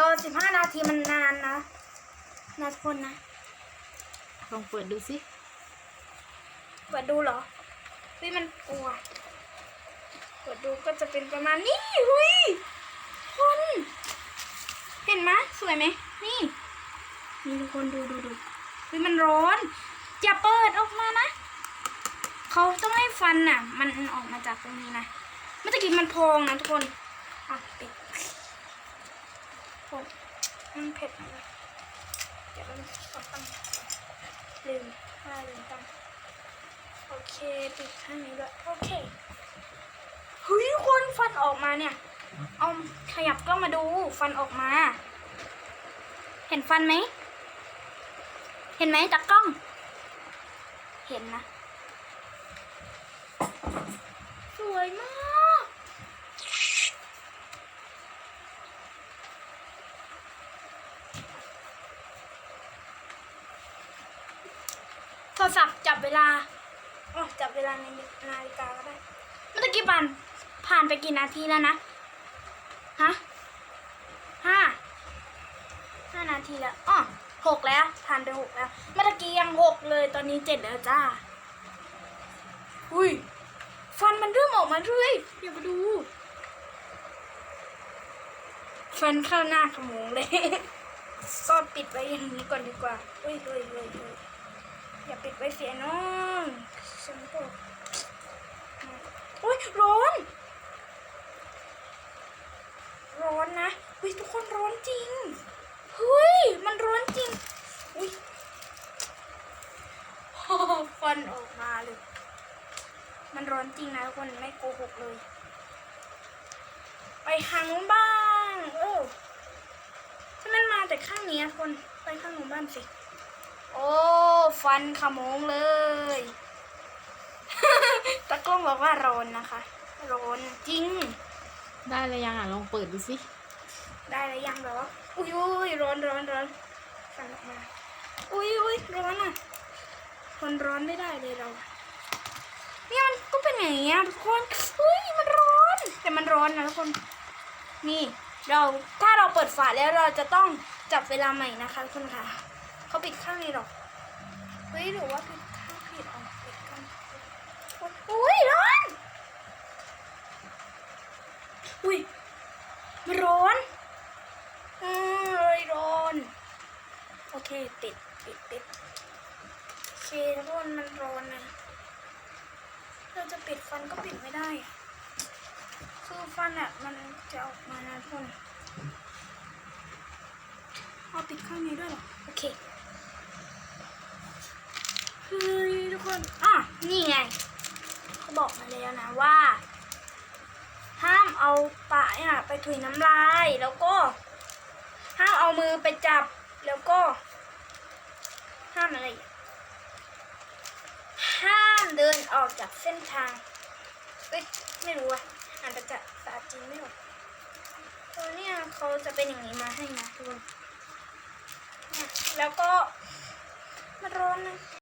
รอสิบห้านาทีมันนานนะนะทุกคนนะลองเปิดดูสิเปิดดูเหรอเฮ้ยมันกลัวเปิดดูก็จะเป็นประมาณนี้หุยคนเห็นไหมยสวยไหมนี่นี่ทุกคนดูดูดูเฮ้ยมันร้อนอย่าเปิดออกมานะเขาต้องให้ฟันน่ะ มันออกมาจากตรงนี้นะเมื่อกี้มันพองนะทุกคนอะปิด โอ้มันเผ็ดนะเดี๋ยวมันขอตั้งลืมว่าลืมตั้งโอเคปิดข้างนี้ด้วยโอเคเฮ้ยคนฟันออกมาเนี่ย เอาขยับกล้องมาดูฟันออกมา เห็นฟันไหม เห็นไหมจากกล้อง เห็นนะ สวยมาก โท รศัพท์จับเวลาอ๋อจับเวลาในนาฬิกาก็ได้เมื่อกี้ผ่านผ่านไปกี่นาทีแล้วนะฮะห้าห้านาทีแล้วอ๋อหกแล้วผ่านไปหกแล้ว เมื่อกี้ยังหกเลยตอนนี้เจ็ดแล้วจ้าอุ้ยฟันมันเริ่มออกมาเรื่อยเดี๋ยวมาดูฟันเข้าหน้าขโมงเลยก็ปิดไว้อย่างนี้ก่อนดีกว่าเฮ้ยเฮ้ยเฮ้ยเฮ้ยอย ปิดไว้เสียน้องฉันก็อุ้ยร้อน ร้อนนะอุ้ยทุกคนร้อนจริงเฮ้ยมันร้อนจริงอุ้ยฟันออกมาเลย มันร้อนจริงนะทุกคนไม่โกหกเลย ไปทางนู้นบ้าง เออถ้ามันมาแต่ข้างนี้อะคนไปข้างนู้นบ้างสิ โอ้ ฟันขโมงเลย ตะกล้องบอกว่าร้อนนะคะ ร้อนจริง ได้เลยยังอะลองเปิดดูสิ ได้แล้วยังเหรอ อุ้ยอุ้ยร้อนร้อนร้อนฟันออกมา อุ้ยอุ้ยร้อนอะทนร้อนไม่ได้เลยเรา เนี่ยมันก็เป็นอย่างเงี้ยทุกคนอุ้ยมันร้อน แต่มันร้อนนะทุกคน นี่เราถ้าเราเปิดฝาแล้วเราจะต้องจับเวลาใหม่นะคะทุกคนค่ะ เขาปิดข้างนี้หรอ เฮ้ยหรือว่าปิดข้างผิดอ๋อปิดข้างอุ้ยร้อน อุ้ยมันร้อนอืมเลยร้อน โอเคปิดปิดปิดโอเคทุกคนมันร้อนนะเราจะปิดฟันก็ปิดไม่ได้คือฟันอะมันจะออกมานะทุกคนเอาปิดข้างนี้ด้วยเหรอ โอเค เฮ้ยทุกคนอะ นี่ไง เขาบอกมาแล้วนะว่า ห้ามเอาปะเนี่ยไปถุยน้ำลาย แล้วก็ ห้ามเอามือไปจับ แล้วก็ ห้ามอะไร ห้ามเดินออกจากเส้นทาง เอ้ย ไม่รู้อะอ่านภาษาภาษาจีนไม่ออกตัวเนี่ยเขาจะเป็นอย่างนี้มาให้นะทุกคนแล้วก็มันร้อนนะ